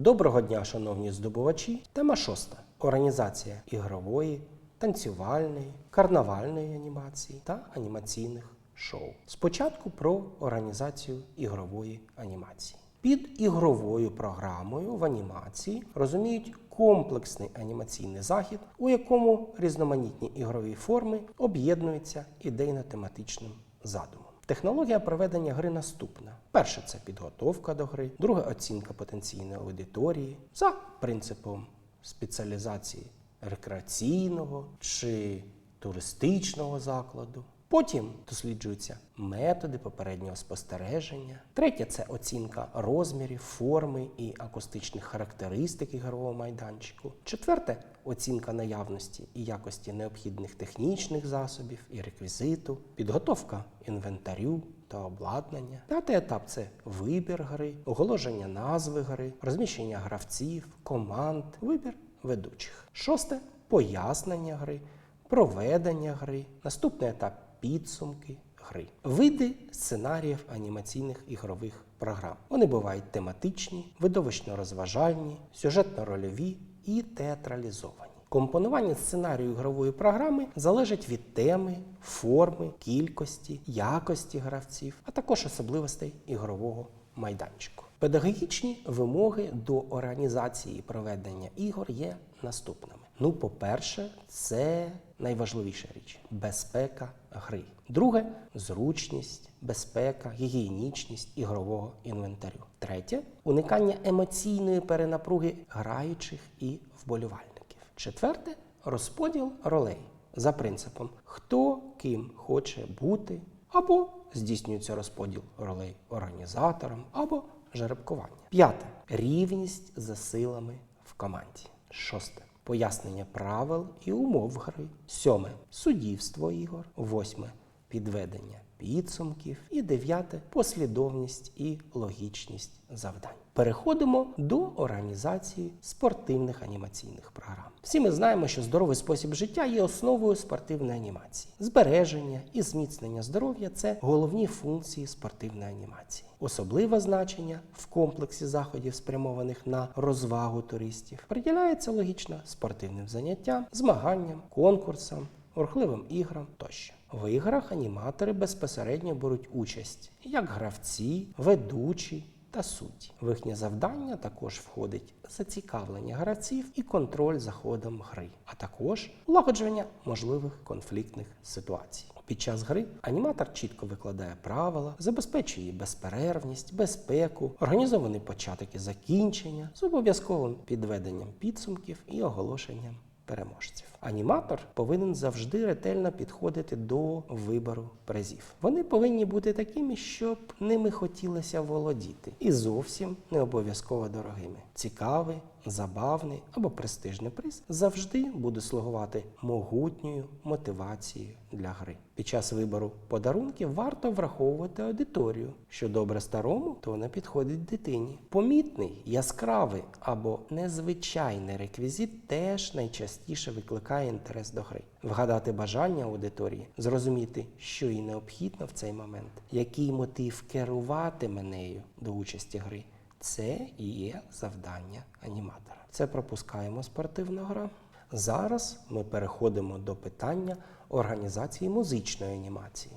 Доброго дня, шановні здобувачі. Тема шоста. Організація ігрової, танцювальної, карнавальної анімації та анімаційних шоу. Спочатку про організацію ігрової анімації. Під ігровою програмою в анімації розуміють комплексний анімаційний захід, у якому різноманітні ігрові форми об'єднуються ідейно-тематичним задумом. Технологія проведення гри наступна: перше це підготовка до гри, друге оцінка потенційної аудиторії за принципом спеціалізації рекреаційного чи туристичного закладу. Потім досліджуються методи попереднього спостереження. Третє це оцінка розмірів, форми і акустичних характеристик ігрового майданчику. Четверте оцінка наявності і якості необхідних технічних засобів і реквізиту, підготовка інвентарю та обладнання. П'ятий етап це вибір гри, оголошення назви гри, розміщення гравців, команд, вибір ведучих. Шосте пояснення гри, проведення гри. Наступний етап підсумки гри. Види сценаріїв анімаційних ігрових програм. Вони бувають тематичні, видовищно-розважальні, сюжетно-рольові і театралізовані. Компонування сценарію ігрової програми залежить від теми, форми, кількості, якості гравців, а також особливостей ігрового майданчику. Педагогічні вимоги до організації проведення ігор є наступними. Ну, по-перше, це найважливіша річ безпека гри. Друге зручність, безпека, гігієнічність ігрового інвентарю. Третє уникання емоційної перенапруги граючих і вболівальників. Четверте розподіл ролей за принципом, хто ким хоче бути, або здійснюється розподіл ролей організатором, або жеребкування. П'яте рівність за силами в команді. Шосте. Пояснення правил і умов гри. Сьоме суддівство ігор. Восьме підведення підсумків. І дев'яте послідовність і логічність завдань. Переходимо до організації спортивних анімаційних програм. Всі ми знаємо, що здоровий спосіб життя є основою спортивної анімації. Збереження і зміцнення здоров'я це головні функції спортивної анімації. Особливе значення в комплексі заходів, спрямованих на розвагу туристів, приділяється логічно спортивним заняттям, змаганням, конкурсам, рухливим іграм тощо. В іграх аніматори безпосередньо беруть участь як гравці, ведучі та судді. В їхнє завдання також входить зацікавлення гравців і контроль за ходом гри, а також улагодження можливих конфліктних ситуацій. Під час гри аніматор чітко викладає правила, забезпечує безперервність, безпеку, організований початок і закінчення з обов'язковим підведенням підсумків і оголошенням переможців. Аніматор повинен завжди ретельно підходити до вибору призів. Вони повинні бути такими, щоб ними хотілося володіти, і зовсім не обов'язково дорогими. Цікавий, забавний або престижний приз завжди буде слугувати могутньою мотивацією для гри. Під час вибору подарунків варто враховувати аудиторію. Що добре старому, то не підходить дитині. Помітний, яскравий або незвичайний реквізит теж найчастіше викликає інтерес до гри. Вгадати бажання аудиторії, зрозуміти, що їй необхідно в цей момент, який мотив керуватиме нею до участі гри. Це і є завдання аніматора. Це пропускаємо спортивна гра. Зараз ми переходимо до питання організації музичної анімації.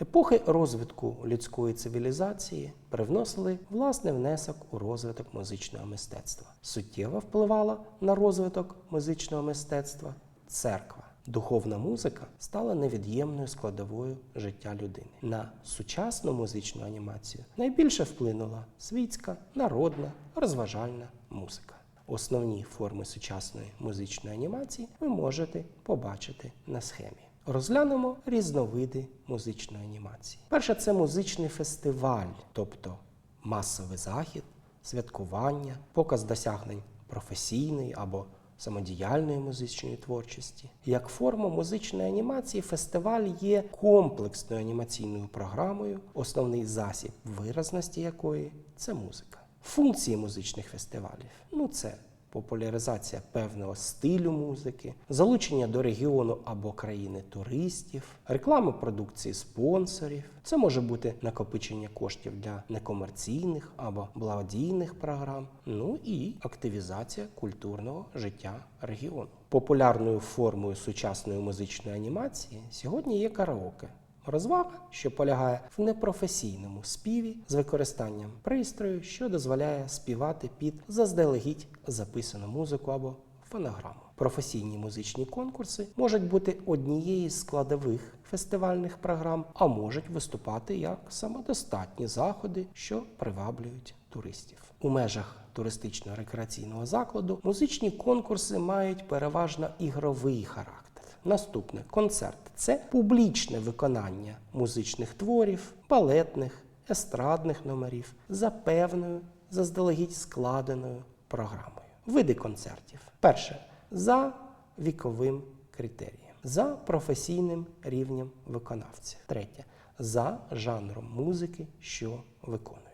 Епохи розвитку людської цивілізації привносили власний внесок у розвиток музичного мистецтва. Суттєво впливала на розвиток музичного мистецтва церква. Духовна музика стала невід'ємною складовою життя людини. На сучасну музичну анімацію найбільше вплинула світська, народна, розважальна музика. Основні форми сучасної музичної анімації ви можете побачити на схемі. Розглянемо різновиди музичної анімації. Перше це музичний фестиваль, тобто масовий захід, святкування, показ досягнень професійної або самодіяльної музичної творчості. Як форма музичної анімації, фестиваль є комплексною анімаційною програмою, основний засіб виразності якої це музика. Функції музичних фестивалів ну це популяризація певного стилю музики, залучення до регіону або країни туристів, реклама продукції спонсорів. Це може бути накопичення коштів для некомерційних або благодійних програм, ну і активізація культурного життя регіону. Популярною формою сучасної музичної анімації сьогодні є караоке. Розвага, що полягає в непрофесійному співі з використанням пристрою, що дозволяє співати під заздалегідь записану музику або фонограму. Професійні музичні конкурси можуть бути однією з складових фестивальних програм, а можуть виступати як самодостатні заходи, що приваблюють туристів. У межах туристично-рекреаційного закладу музичні конкурси мають переважно ігровий характер. Наступне концерт це публічне виконання музичних творів, балетних, естрадних номерів за певною заздалегідь складеною програмою. Види концертів. Перше за віковим критерієм, за професійним рівнем виконавця. Третє за жанром музики, що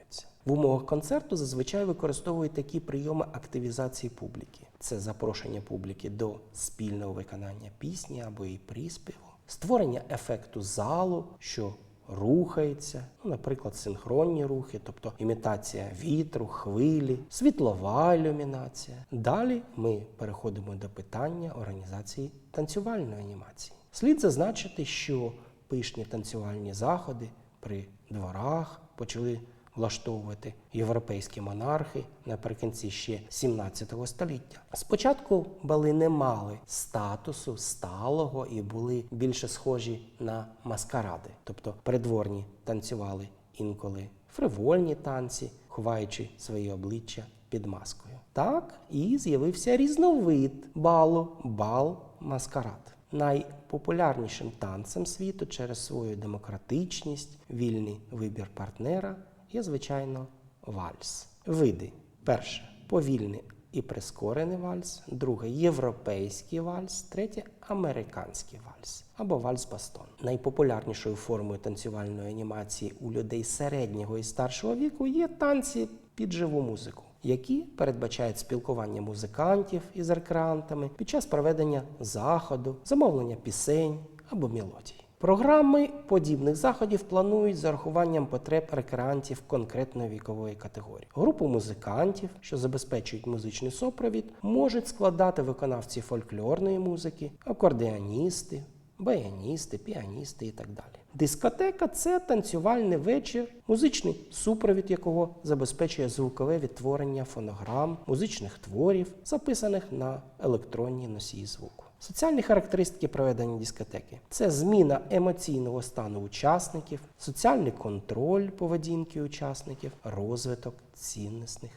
виконується. В умовах концерту зазвичай використовують такі прийоми активізації публіки: це запрошення публіки до спільного виконання пісні або її приспіву, створення ефекту залу, що рухається, ну, наприклад, синхронні рухи, тобто імітація вітру, хвилі, світлова ілюмінація. Далі ми переходимо до питання організації танцювальної анімації. Слід зазначити, що пишні танцювальні заходи при дворах почали влаштовувати європейські монархи наприкінці ще 17 століття. Спочатку бали не мали статусу сталого і були більше схожі на маскаради, тобто придворні танцювали інколи фривольні танці, ховаючи свої обличчя під маскою. Так і з'явився різновид балу бал маскарад. Найпопулярнішим танцем світу через свою демократичність, вільний вибір партнера є, звичайно, вальс. Види: перше повільний і прискорений вальс, друге європейський вальс, третє американський вальс або вальс-бастон. Найпопулярнішою формою танцювальної анімації у людей середнього і старшого віку є танці під живу музику. Які передбачають спілкування музикантів із рекреантами під час проведення заходу, замовлення пісень або мелодій. Програми подібних заходів планують з урахуванням потреб рекреантів конкретної вікової категорії. Групу музикантів, що забезпечують музичний супровід, можуть складати виконавці фольклорної музики, акордеоністи, баяністи, піаністи і так далі. Дискотека це танцювальний вечір, музичний супровід якого забезпечує звукове відтворення фонограм, музичних творів, записаних на електронні носії звуку. Соціальні характеристики проведення дискотеки це зміна емоційного стану учасників, соціальний контроль поведінки учасників, розвиток цінностних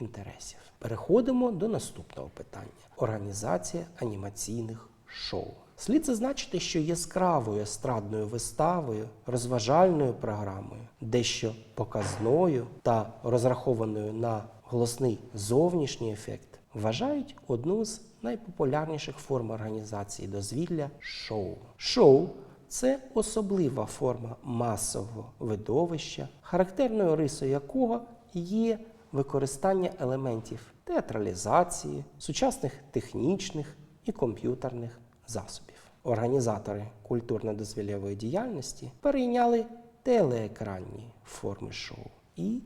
інтересів. Переходимо до наступного питання: організація анімаційних шоу. Слід зазначити, що яскравою естрадною виставою, розважальною програмою, дещо показною та розрахованою на голосний зовнішній ефект, вважають одну з найпопулярніших форм організації дозвілля шоу. Шоу це особлива форма масового видовища, характерною рисою якого є використання елементів театралізації, сучасних технічних і комп'ютерних засобів. Організатори культурно-дозвілєвої діяльності перейняли телеекранні форми шоу і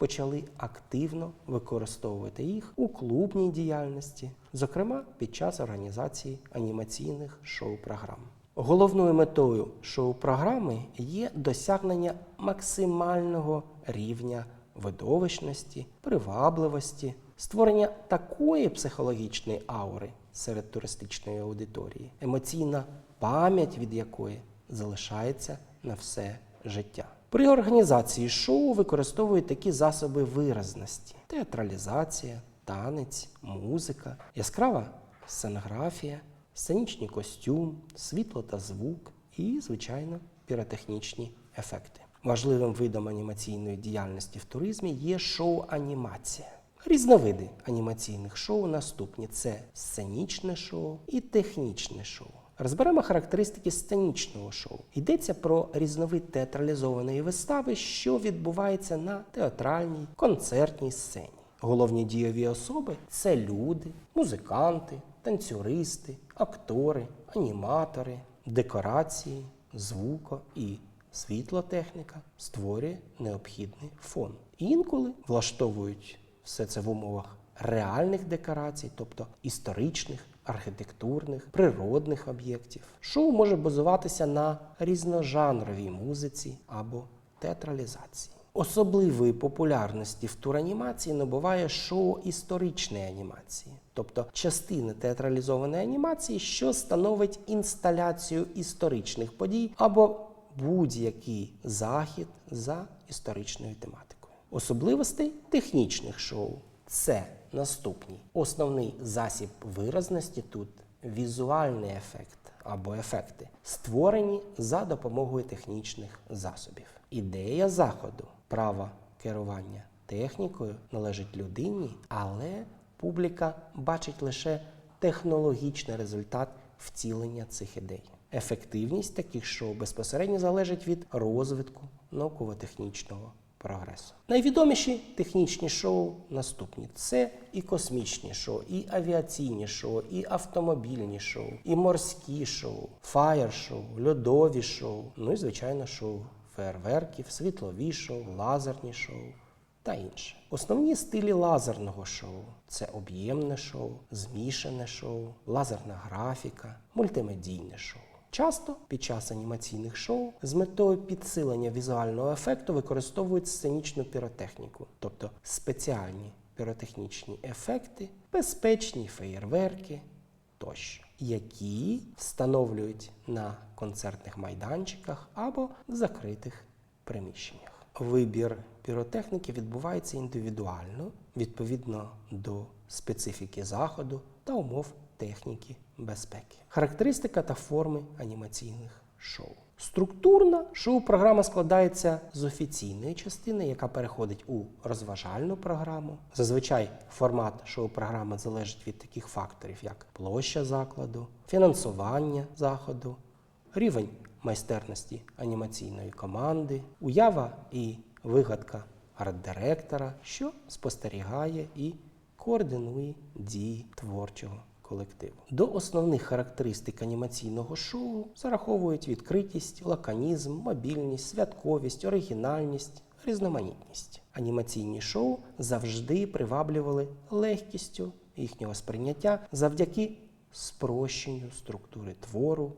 почали активно використовувати їх у клубній діяльності, зокрема під час організації анімаційних шоу-програм. Головною метою шоу-програми є досягнення максимального рівня видовищності, привабливості, створення такої психологічної аури серед туристичної аудиторії, емоційна пам'ять від якої залишається на все життя. При організації шоу використовують такі засоби виразності: театралізація, танець, музика, яскрава сценографія, сценічний костюм, світло та звук і, звичайно, піротехнічні ефекти. Важливим видом анімаційної діяльності в туризмі є шоу-анімація. Різновиди анімаційних шоу наступні: це сценічне шоу і технічне шоу. Розберемо характеристики сценічного шоу. Йдеться про різновид театралізованої вистави, що відбувається на театральній концертній сцені. Головні дієві особи це люди, музиканти, танцюристи, актори, аніматори, декорації, звуко і світлотехніка створює необхідний фон. Інколи влаштовують все це в умовах реальних декорацій, тобто історичних, архітектурних, природних об'єктів. Шоу може базуватися на різножанровій музиці або театралізації. Особливої популярності в туранімації набуває шоу історичної анімації, тобто частина театралізованої анімації, що становить інсталяцію історичних подій або будь-який захід за історичною тематикою. Особливостей технічних шоу це наступні. Основний засіб виразності тут візуальний ефект або ефекти, створені за допомогою технічних засобів. Ідея заходу, право керування технікою належить людині, але публіка бачить лише технологічний результат втілення цих ідей. Ефективність таких шоу безпосередньо залежить від розвитку науково-технічного прогресу. Найвідоміші технічні шоу наступні: це і космічні шоу, і авіаційні шоу, і автомобільні шоу, і морські шоу, фаєр-шоу, льодові шоу, ну і звичайно шоу фейерверків, світлові шоу, лазерні шоу та інше. Основні стилі лазерного шоу це об'ємне шоу, змішане шоу, лазерна графіка, мультимедійне шоу. Часто під час анімаційних шоу з метою підсилення візуального ефекту використовують сценічну піротехніку, тобто спеціальні піротехнічні ефекти, безпечні феєрверки тощо, які встановлюють на концертних майданчиках або в закритих приміщеннях. Вибір піротехніки відбувається індивідуально, відповідно до специфіки заходу та умов техніки безпеки. Характеристика та форми анімаційних шоу. Структурна шоу-програма складається з офіційної частини, яка переходить у розважальну програму. Зазвичай формат шоу-програми залежить від таких факторів, як площа закладу, фінансування заходу, рівень майстерності анімаційної команди, уява і вигадка арт-директора, що спостерігає і координує дії творчого колективу. До основних характеристик анімаційного шоу зараховують відкритість, лаконізм, мобільність, святковість, оригінальність, різноманітність. Анімаційні шоу завжди приваблювали легкістю їхнього сприйняття завдяки спрощенню структури твору,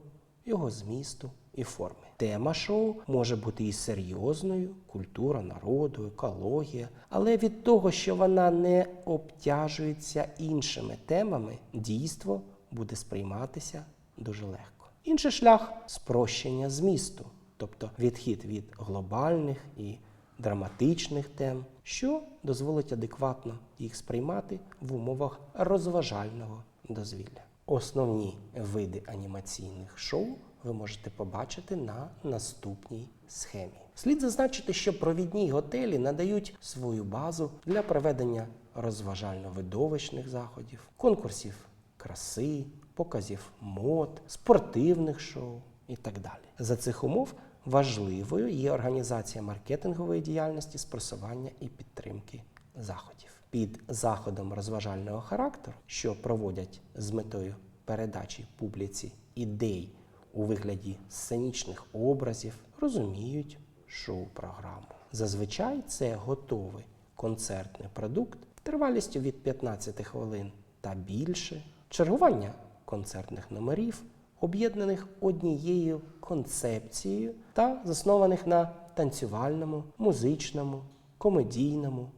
його змісту і форми. Тема шоу може бути і серйозною, культура народу, екологія, але від того, що вона не обтяжується іншими темами, дійство буде сприйматися дуже легко. Інший шлях спрощення змісту, тобто відхід від глобальних і драматичних тем, що дозволить адекватно їх сприймати в умовах розважального дозвілля. Основні види анімаційних шоу ви можете побачити на наступній схемі. Слід зазначити, що провідні готелі надають свою базу для проведення розважально-видовищних заходів, конкурсів краси, показів мод, спортивних шоу і так далі. За цих умов важливою є організація маркетингової діяльності з просування і підтримки заходів. Під заходом розважального характеру, що проводять з метою передачі публіці ідей у вигляді сценічних образів, розуміють шоу-програму. Зазвичай це готовий концертний продукт тривалістю від 15 хвилин та більше, чергування концертних номерів, об'єднаних однією концепцією та заснованих на танцювальному, музичному, комедійному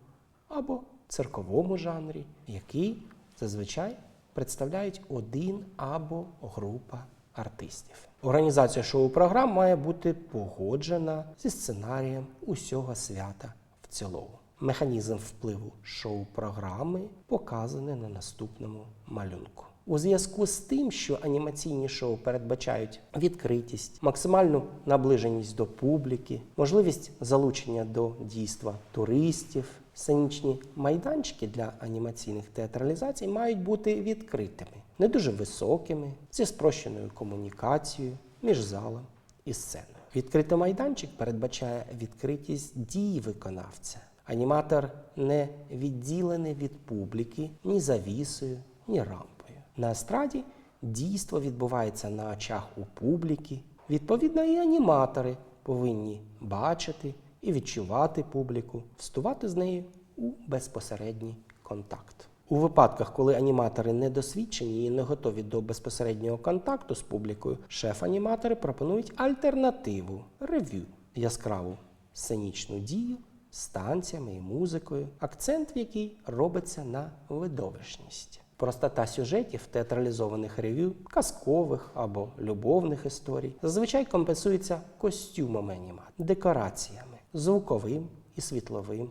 або цирковому жанрі, який зазвичай представляють один або група артистів. Організація шоу-програм має бути погоджена зі сценарієм усього свята в цілому. Механізм впливу шоу-програми показаний на наступному малюнку. У зв'язку з тим, що анімаційні шоу передбачають відкритість, максимальну наближеність до публіки, можливість залучення до дійства туристів, сценічні майданчики для анімаційних театралізацій мають бути відкритими, не дуже високими, зі спрощеною комунікацією між залом і сценою. Відкритий майданчик передбачає відкритість дій виконавця, Аніматор не відділений від публіки ні завісою, ні рампою. На естраді дійство відбувається на очах у публіки. Відповідно, і аніматори повинні бачити і відчувати публіку, вступати з нею у безпосередній контакт. У випадках, коли аніматори не досвідчені і не готові до безпосереднього контакту з публікою, шеф-аніматори пропонують альтернативу рев'ю, яскраву сценічну дію з танцями і музикою, акцент в якій робиться на видовищність. Простота сюжетів театралізованих рев'ю, казкових або любовних історій зазвичай компенсується костюмами аніматора, декораціями, звуковим і світловим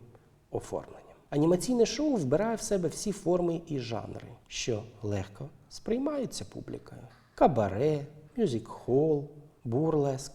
оформленням. Анімаційне шоу вбирає в себе всі форми і жанри, що легко сприймаються публікою: кабаре, мюзик-хол, бурлеск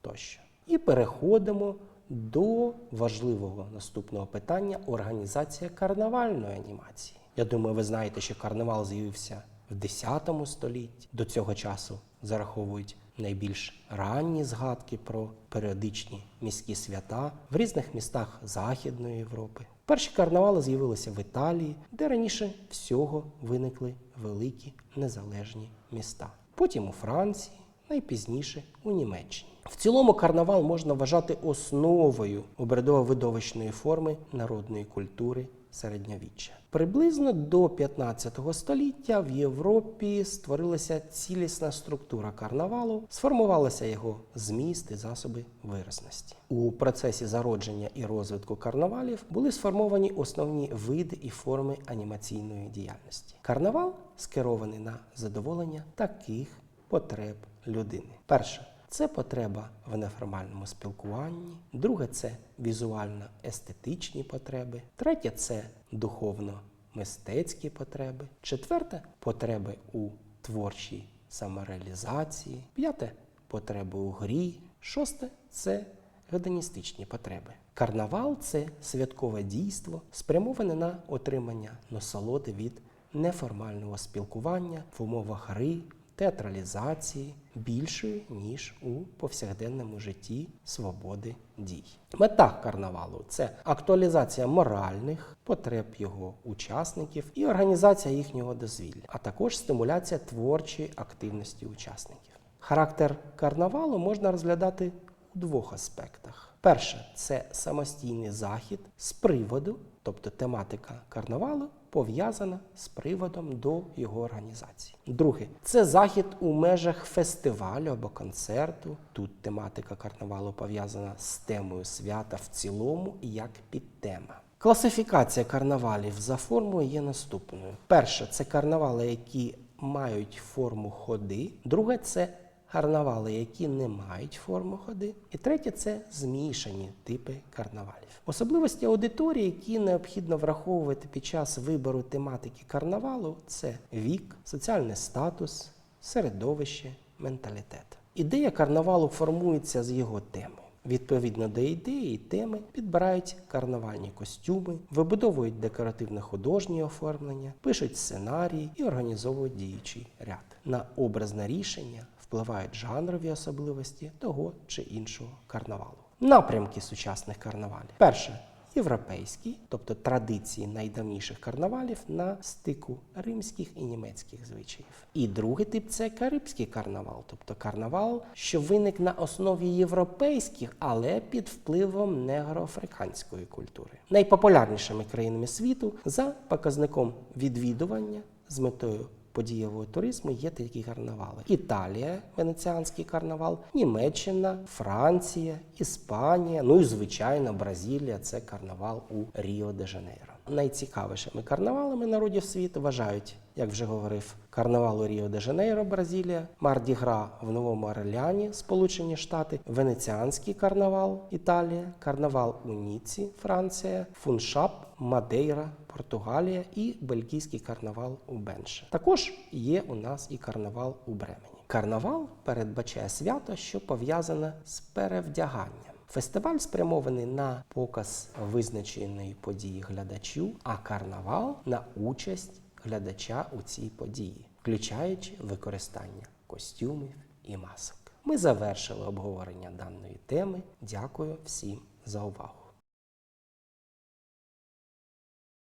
тощо. І переходимо до важливого наступного питання організація карнавальної анімації. Я думаю, ви знаєте, що карнавал з'явився в 10 столітті. До цього часу зараховують найбільш ранні згадки про періодичні міські свята в різних містах Західної Європи. Перші карнавали з'явилися в Італії, де раніше всього виникли великі незалежні міста. Потім у Франції, найпізніше у Німеччині. В цілому карнавал можна вважати основою обрядово-видовищної форми народної культури середньовіччя. Приблизно до 15 століття в Європі створилася цілісна структура карнавалу, сформувалися його зміст і засоби виразності. У процесі зародження і розвитку карнавалів були сформовані основні види і форми анімаційної діяльності. Карнавал скерований на задоволення таких потреб людини. Перше це потреба в неформальному спілкуванні. Друге це візуально-естетичні потреби. Третє це духовно-мистецькі потреби. Четверте потреби у творчій самореалізації. П'яте потреби у грі. Шосте це гедоністичні потреби. Карнавал це святкове дійство, спрямоване на отримання насолоди від неформального спілкування в умовах гри, театралізації більшої, ніж у повсякденному житті свободи дій. Мета карнавалу це актуалізація моральних потреб його учасників і організація їхнього дозвілля, а також стимуляція творчої активності учасників. Характер карнавалу можна розглядати у двох аспектах. Перше це самостійний захід з приводу, тобто тематика карнавалу пов'язана з приводом до його організації. Друге це захід у межах фестивалю або концерту. Тут тематика карнавалу пов'язана з темою свята в цілому як підтема. Класифікація карнавалів за формою є наступною: перше це карнавали, які мають форму ходи. Друге це карнавали, які не мають форму ходи. І третє це змішані типи карнавалів. Особливості аудиторії, які необхідно враховувати під час вибору тематики карнавалу, це вік, соціальний статус, середовище, менталітет. Ідея карнавалу формується з його теми. Відповідно до ідеї теми підбирають карнавальні костюми, вибудовують декоративно-художні оформлення, пишуть сценарії і організовують діючий ряд. На образне рішення впливають жанрові особливості того чи іншого карнавалу. Напрямки сучасних карнавалів. Перше європейський, тобто традиції найдавніших карнавалів на стику римських і німецьких звичаїв. І другий тип це карибський карнавал, тобто карнавал, що виник на основі європейських, але під впливом негроафриканської культури. Найпопулярнішими країнами світу за показником відвідування з метою подієвого туризму є такі карнавали: Італія, венеціанський карнавал, Німеччина, Франція, Іспанія, ну і звичайно, Бразилія це карнавал у Ріо де Жанейро. Найцікавішими карнавалами народів світу вважають, як вже говорив, карнавал у Ріо де Жанейро, Бразилія, Марді Гра в Новому Орлеані, Сполучені Штати, Венеціанський карнавал, Італія, карнавал у Ніці, Франція, Фуншап, Мадейра, Португалія і бельгійський карнавал у Бенше. Також є у нас і карнавал у Бремені. Карнавал передбачає свято, що пов'язане з перевдяганням. Фестиваль спрямований на показ визначеної події глядачу, а карнавал на участь глядача у цій події, включаючи використання костюмів і масок. Ми завершили обговорення даної теми. Дякую всім за увагу.